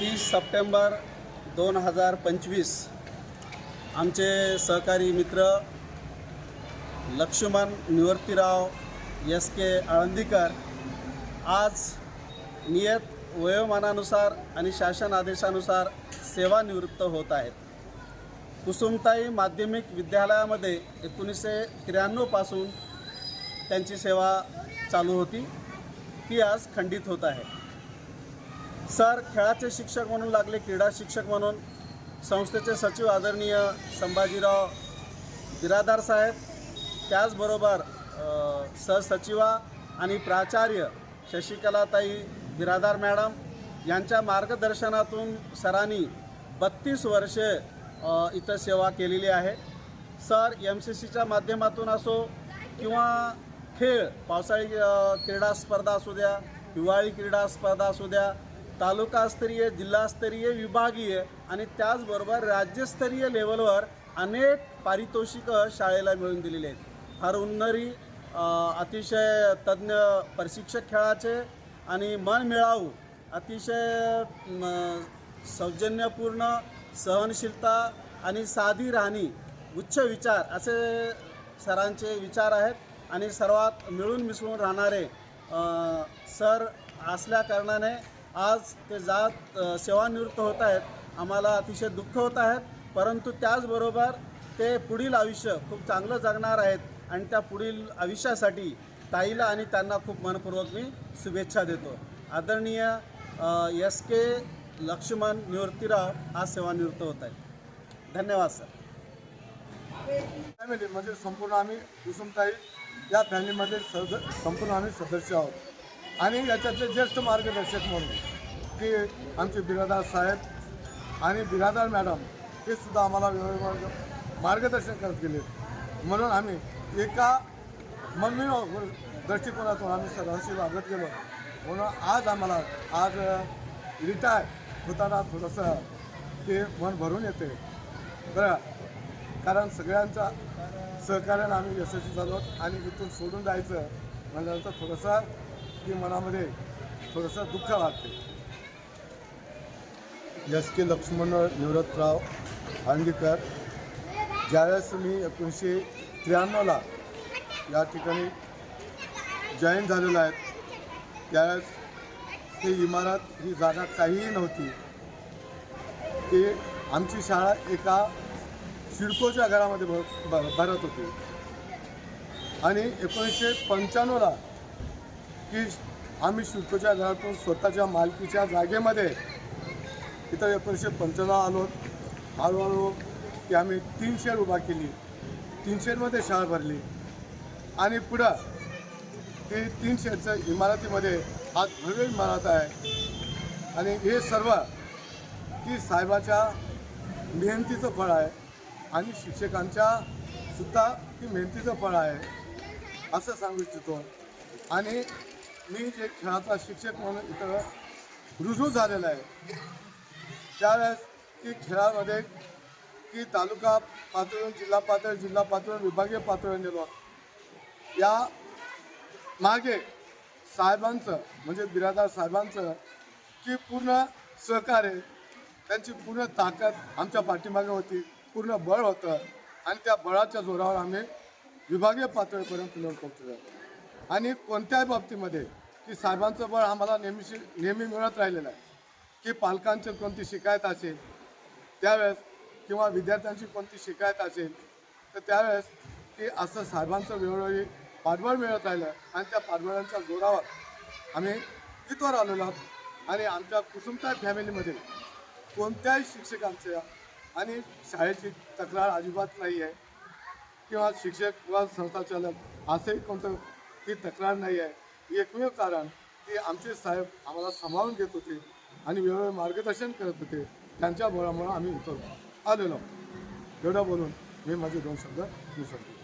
तीस सप्टेंबर दोन हजार पंचवीस. आमचे सहकारी मित्र लक्ष्मण निवर्तीराव एस के आळंदीकर आज नियत वयोमानानुसार आणि शासन आदेशानुसार सेवानिवृत्त होत आहेत. कुसुमताई माध्यमिक विद्यालयामध्ये एकोणीसशे त्र्याण्णवपासून त्यांची सेवा चालू होती. ती आज खंडित होत आहे. सर खेळाचे शिक्षक म्हणून लागले क्रीडा शिक्षक म्हणून. संस्थेचे सचिव आदरणीय संभाजीराव बिरादार साहेब. त्याचबरोबर सहसचिवा आणि प्राचार्य शशिकलाताई बिरादार मॅडम यांच्या मार्गदर्शनातून सरांनी बत्तीस वर्षे इथं सेवा केलेली आहे. सर एम सी सीच्या माध्यमातून असो किंवा खेळ पावसाळी क्रीडा स्पर्धा असू द्या हिवाळी क्रीडा स्पर्धा असू द्या तालुकास्तरीय जिल्हास्तरीय विभागीय आणि त्याचबरोबर राज्यस्तरीय लेवलवर अनेक पारितोषिकं शाळेला मिळून दिलेली आहेत. फार उन्नरी अतिशय तज्ज्ञ प्रशिक्षक खेळाचे आणि मन मिळावू अतिशय सौजन्यपूर्ण सहनशीलता आणि साधी राहणी उच्च विचार असे सरांचे विचार आहेत आणि सर्वात मिळून मिसळून राहणारे सर असल्या कारणाने आज ते जात सेवानिवृत्त होत आहेत. आम्हाला अतिशय दुःख होत आहेत परंतु त्याचबरोबर ते पुढील आयुष्य खूप चांगलं जगणार आहेत आणि त्या पुढील आयुष्यासाठी ताईला आणि त्यांना खूप मनपूर्वक मी शुभेच्छा देतो. आदरणीय एस के लक्ष्मण निवृत्तीराव आज सेवानिवृत्त होत आहेत. धन्यवाद सर. फॅमिली म्हणजे संपूर्ण आम्ही कुसुमताई या फॅमिलीमध्ये सद संपूर्ण आम्ही सदस्य आहोत. आणि याच्यातले ज्येष्ठ मार्गदर्शक म्हणून की आमचे बिरादार साहेब आणि बिरादार मॅडम हे सुद्धा आम्हाला वेळोवेळी मार्गदर्शन करत गेले. म्हणून आम्ही एका मम्मी दृष्टिकोनातून आम्ही सरांशी वागत गेलो. म्हणून आज आम्हाला आज रिटायर होताना थोडंसं ते मन भरून येते. बरं कारण सगळ्यांचा सहकार्यानं आम्ही यशस्वी झालो आणि इथून सोडून जायचं म्हणजे थोडंसं की मनामध्ये थोडंसं दुःख वाटते. एस के लक्ष्मण निवृत्तराव हांडीकर ज्यावेळेस मी एकोणीसशे त्र्याण्णवला या ठिकाणी जॉईन झालेलो आहे त्यावेळेस ही इमारत ही जागा काहीही नव्हती. ती आमची शाळा एका सिडकोच्या घरामध्ये भर भरत होती. आणि एकोणीसशे पंच्याण्णवला की आम्ही शिल्पच्या घरातून स्वतःच्या मालकीच्या जागेमध्ये इथं एकोणीसशे पंच्याण्णव आलो. हळूहळू की आम्ही तीन शेड उभा केली. तीन शेडमध्ये शाळा भरली. आणि पुढं ते तीन शेडचं इमारतीमध्ये आज भव्य इमारत आहे. आणि हे सर्व की साहेबाच्या मेहनतीचं फळ आहे. आणि शिक्षकांच्या सुद्धा ती मेहनतीचं फळ आहे. असं सांगू इच्छितो. आणि मी जे खेळाचा शिक्षक म्हणून इथं रुजू झालेला आहे. त्यावेळेस की खेळामध्ये की तालुका पातळीवर जिल्हा पातळी जिल्हा पातळीवर विभागीय पातळीवर नेलो. या मागे साहेबांचं म्हणजे बिरादार साहेबांचं की पूर्ण सहकार्य त्यांची पूर्ण ताकद आमच्या पाठीमागे होती पूर्ण बळ होतं आणि त्या बळाच्या जोरावर आम्ही विभागीय पातळीपर्यंत पोहोचलो. आणि कोणत्याही बाबतीमध्ये की साहेबांचं बळ आम्हाला नेहमीशी नेहमी मिळत राहिलेलं आहे. की पालकांची कोणती शिकायत असेल त्यावेळेस किंवा विद्यार्थ्यांची कोणती शिकायत असेल तर त्यावेळेस की असं साहेबांचं वेळोवेळी पाठबळ मिळत राहिलं आणि त्या पाठबळांच्या जोरावर आम्ही इथवर आलेलो आहोत. आणि आमच्या कुसुमताय फॅमिलीमध्ये कोणत्याही शिक्षकांच्या आणि शाळेची तक्रार अजिबात नाही आहे किंवा शिक्षक किंवा संस्थाचालक असंही कोणतं ही तक्रार नाही आहे. एकमेव कारण की आमचे साहेब आम्हाला सांभाळून घेत होते आणि वेळोवेळी मार्गदर्शन करत होते. त्यांच्या बळामुळं आम्ही उतरलो आलेलो एवढं बोलून मी माझे दोन शब्द विसरतो